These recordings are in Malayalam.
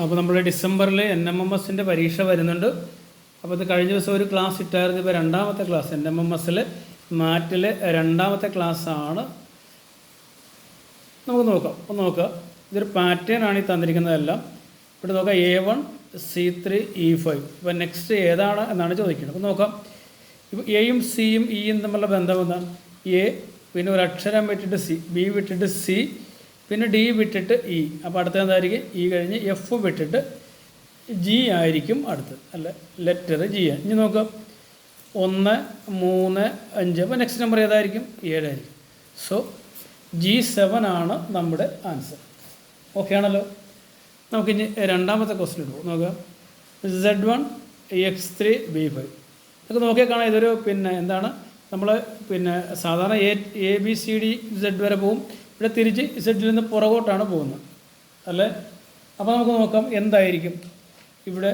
അപ്പോൾ നമ്മൾ ഡിസംബറിൽ എൻ എം എം എസിന്റെ പരീക്ഷ വരുന്നുണ്ട്. അപ്പോൾ ഇത് കഴിഞ്ഞ ദിവസം ഒരു ക്ലാസ് ഇട്ടായിരുന്നു. ഇപ്പോൾ രണ്ടാമത്തെ ക്ലാസ് എൻ എം എം എസിൽ മാറ്റിൽ രണ്ടാമത്തെ ക്ലാസ്സാണ് നമുക്ക് നോക്കാം. ഒന്ന് നോക്കുക ഇതൊരു പാറ്റേൺ ആണ് ഈ തന്നിരിക്കുന്നതെല്ലാം. ഇവിടെ നോക്കാം. A one C three E five ഇപ്പോൾ നെക്സ്റ്റ് ഏതാണ് എന്നാണ് ചോദിക്കുന്നത്. അപ്പോൾ നോക്കാം. ഇപ്പോൾ എയും സിയും ഇയും തമ്മിലുള്ള ബന്ധം എന്താണ്? എ പിന്നെ ഒരു അക്ഷരം വിട്ടിട്ട് സി ബി വിട്ടിട്ട് സി പിന്നെ ഡി വിട്ടിട്ട് ഇ അപ്പോൾ അടുത്ത എന്തായിരിക്കും? ഇ കഴിഞ്ഞ് എഫ് വിട്ടിട്ട് ജി ആയിരിക്കും അടുത്ത് അല്ല? ലെറ്റർ ജി ആണ്. ഇനി നോക്കാം. ഒന്ന് മൂന്ന് അഞ്ച്. അപ്പോൾ നെക്സ്റ്റ് നമ്പർ ഏതായിരിക്കും? ഏഴായിരിക്കും സോ ജി സെവൻ ആണ് നമ്മുടെ ആൻസർ ഓക്കെ ആണല്ലോ? നമുക്കിനി രണ്ടാമത്തെ ക്വസ്റ്റ്യൻ എടുക്കും നോക്കാം. Z one X three B five ഇതൊക്കെ നോക്കിയാൽ കാണാം ഇതൊരു പിന്നെ എന്താണ്? നമ്മൾ പിന്നെ സാധാരണ A A B C D Z വരെ പോകും ഇവിടെ തിരിച്ച് ഇസഡിൽ നിന്ന് പുറകോട്ടാണ് പോകുന്നത്. അല്ലേ? അപ്പോൾ നമുക്ക് നോക്കാം എന്തായിരിക്കും. ഇവിടെ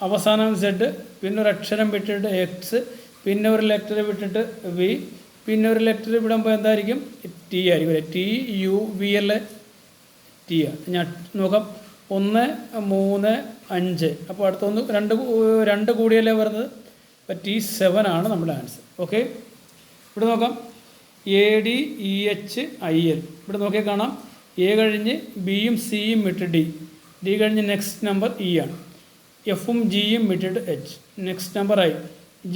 അവസാനം സെഡ് പിന്നെ ഒരു അക്ഷരം വിട്ടിട്ട് എക്സ് പിന്നെ ഒരു ലെറ്റർ വിട്ടിട്ട് വി പിന്നെ ഒരു ലെറ്റർ വിടുമ്പോൾ എന്തായിരിക്കും? ടി ആയിരിക്കും അല്ലേ? ടി യു വി അല്ലേ ടി ആ. ഞാൻ നോക്കാം. ഒന്ന് മൂന്ന് അഞ്ച്. അപ്പോൾ അടുത്തൊന്ന് രണ്ട് രണ്ട് കൂടിയല്ലേ വരുന്നത്? അപ്പോൾ ടി സെവൻ ആണ് നമ്മുടെ ആൻസർ ഓക്കെ ഇവിടെ നോക്കാം. A D E H I L ഇവിടെ നോക്കിയാൽ കാണാം. എ കഴിഞ്ഞ് ബിയും സിയും വിട്ട് ഡി ഡി കഴിഞ്ഞ് നെക്സ്റ്റ് നമ്പർ ഇ ആണ്. എഫും ജിയും വിട്ടിട്ട് എച്ച് നെക്സ്റ്റ് നമ്പർ ഐ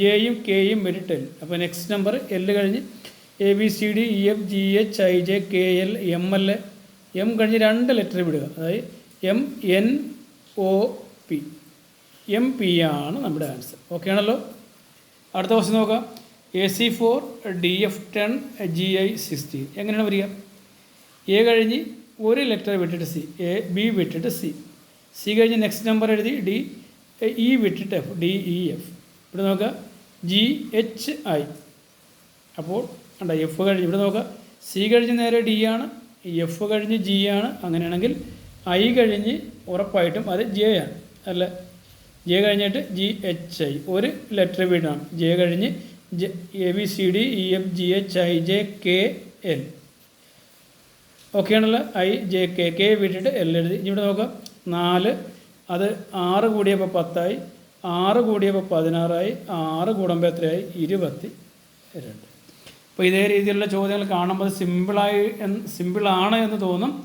ജെയും കെയും വിട്ടിട്ട് എൽ അപ്പോൾ നെക്സ്റ്റ് നമ്പർ എൽ കഴിഞ്ഞ് A B C D E F G H I J K L M L M കഴിഞ്ഞ് രണ്ട് ലെറ്റർ വിടുക അതായത് M N O P M P ആണ് നമ്മുടെ ആൻസർ ഓക്കെ ആണല്ലോ? അടുത്ത ക്വസ്റ്റ്യൻ നോക്കാം. A C four D F ten G I sixteen എങ്ങനെയാണ് വരിക? എ കഴിഞ്ഞ് ഒരു ലെറ്റർ വിട്ടിട്ട് സി എ ബി വിട്ടിട്ട് സി സി കഴിഞ്ഞ് നെക്സ്റ്റ് നമ്പർ എഴുതി ഡി ഇ വിട്ടിട്ട് എഫ് ഡി ഇ എഫ് ഇവിടെ നോക്കുക. ജി എച്ച് ഐ അപ്പോൾ അണ്ട എഫ് കഴിഞ്ഞ് ഇവിടെ നോക്കുക. സി കഴിഞ്ഞ് നേരെ ഡി ആണ്. എഫ് കഴിഞ്ഞ് ജി ആണ്. അങ്ങനെയാണെങ്കിൽ ഐ കഴിഞ്ഞ് ഉറപ്പായിട്ടും അത് ജെ ആണ്. അല്ല? ജെ കഴിഞ്ഞിട്ട് ജി എച്ച് ഐ ഒരു ലെറ്റർ വീടാണ്. ജെ കഴിഞ്ഞ് A B C D E F G H I J K L ഓക്കെയാണല്ലോ I J K K വിട്ടിട്ട് എൽ എഴുതി. ഇനി ഇവിടെ നോക്കാം. നാല് അത് ആറ് കൂടിയപ്പോൾ പത്തായി. ആറ് കൂടിയപ്പോൾ പതിനാറായി. ആറ് കൂടുമ്പോൾ എത്രയായി? ഇരുപത്തി രണ്ട്. അപ്പോൾ ഇതേ രീതിയിലുള്ള ചോദ്യങ്ങൾ കാണുമ്പോൾ സിമ്പിളായി എന്ന് സിമ്പിളാണ് എന്ന് തോന്നും.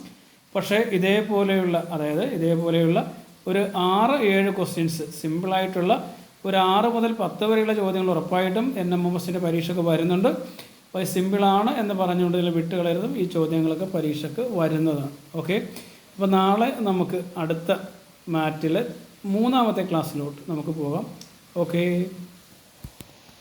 പക്ഷേ ഇതേപോലെയുള്ള അതായത് ഇതേപോലെയുള്ള ഒരു ആറ് ഏഴ് ക്വസ്റ്റ്യൻസ് സിമ്പിളായിട്ടുള്ള ഒരു ആറ് മുതൽ പത്ത് വരെയുള്ള ചോദ്യങ്ങൾ ഉറപ്പായിട്ടും എൻ എം എം എസിന്റെ പരീക്ഷയ്ക്ക് വരുന്നുണ്ട്. അപ്പോൾ സിമ്പിളാണ് എന്ന് പറഞ്ഞുകൊണ്ട് ഇതിൽ വിട്ടുകളരുതും ഈ ചോദ്യങ്ങളൊക്കെ പരീക്ഷയ്ക്ക് വരുന്നതാണ് ഓക്കെ അപ്പോൾ നാളെ നമുക്ക് അടുത്ത മാറ്റിൽ മൂന്നാമത്തെ ക്ലാസ്സിലോട്ട് നമുക്ക് പോകാം. ഓക്കേ